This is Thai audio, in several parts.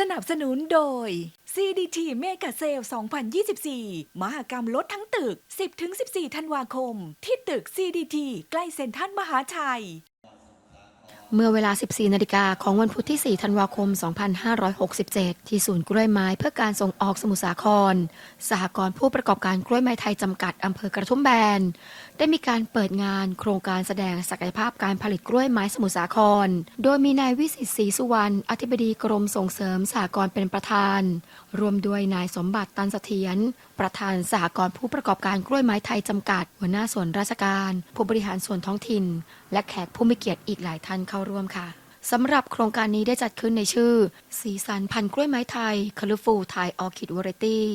สนับสนุนโดย CDT เมกะเซล2024 มหกรรมลดทั้งตึก 10-14 ธันวาคม ที่ตึก CDT ใกล้เซ็นทรัลมหาชัย เมื่อเวลา 14 นาฬิกาของวันพุธที่ 4 ธันวาคม 2567 ที่ศูนย์กล้วยไม้เพื่อการส่งออกสมุทรสาคร สหกรณ์ผู้ประกอบการกล้วยไม้ไทยจำกัดอำเภอกระทุ่มแบน ได้มีการเปิดงานโครงการแสดงศักยภาพการผลิตกล้วยไม้สมุทรสาคร โดยมีนายวิสิตศรีสุวรรณ อธิบดีกรมส่งเสริมสหกรณ์เป็นประธาน รวมด้วยนายสมบัติตันเสถียร ประธานสหกรณ์ผู้ประกอบการกล้วยไม้ไทยจำกัด หัวหน้าส่วนราชการ ผู้บริหารส่วนท้องถิ่น และแขกผู้มีเกียรติอีกหลายท่านเข้าร่วมค่ะ สำหรับโครงการนี้ได้จัดขึ้นในชื่อ สีสันพันกล้วยไม้ไทยคล r ฟูไทยออคิดวอร์ตี้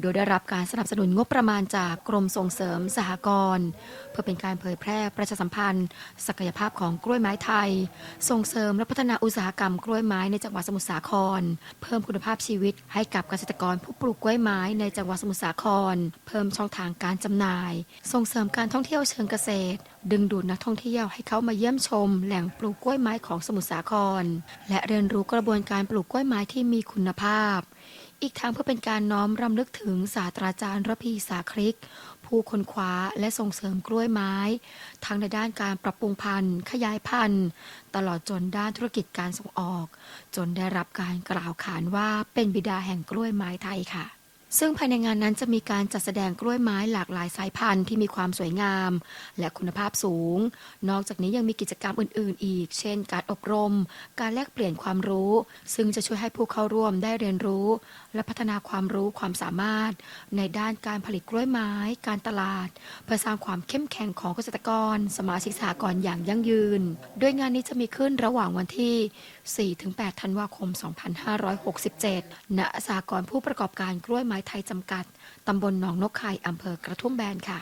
โดยได้รับการสนับสนุนงบประมาณจากกรมส่งเสริมสหกรณ์เพื่อเป็นการเผยแพร่ประชาสัมพันธ์ ศักยภาพของกล้วยไม้ไทย ส่งเสริมและพัฒนาอุตสาหกรรมกล้วยไม้ในจังหวัดสมุทรสาคร เพิ่มคุณภาพชีวิตให้กับเกษตรกรผู้ปลูกกล้วยไม้ในจังหวัดสมุทรสาคร เพิ่มช่องทางการจำหน่าย ส่งเสริมการท่องเที่ยวเชิงเกษตร ดึงดูดนักท่องเที่ยวให้เข้ามาเยี่ยมชม แหล่งปลูกกล้วยไม้ของสมุทรสาคร และเรียนรู้กระบวนการปลูกกล้วยไม้ที่มีคุณภาพ อีกทั้งเพื่อเป็นการน้อมรำลึกถึงศาสตราจารย์ระพีสาคริก ผู้ค้นคว้าและส่งเสริมกล้วยไม้ ทั้งในด้านการปรับปรุงพันธุ์ ขยายพันธุ์ ตลอดจนด้านธุรกิจการส่งออก จนได้รับการกล่าวขานว่าเป็นบิดาแห่งกล้วยไม้ไทยค่ะ ซึ่งภายในงานนั้นจะมีการจัดแสดงกล้วยไม้หลากหลายสายพันธุ์ที่มีความสวยงาม และคุณภาพสูง นอกจากนี้ยังมีกิจกรรมอื่น ๆ อีก เช่น การอบรม การแลกเปลี่ยนความรู้ ซึ่งจะช่วยให้ผู้เข้าร่วมได้เรียนรู้ และพัฒนาความรู้ความสามารถ ในด้านการผลิตกล้วยไม้ การตลาด เพื่อสร้างความเข้มแข็งของเกษตรกร สมาชิกสหกรณ์อย่างยั่งยืน โดยงานนี้จะมีขึ้นระหว่างวันที่ 4-8 ธันวาคม 2567 ณ สหกรณ์ผู้ประกอบการกล้วยไม้ไทยจำกัด ตำบลหนองนกไข่อำเภอกระทุ่มแบนค่ะ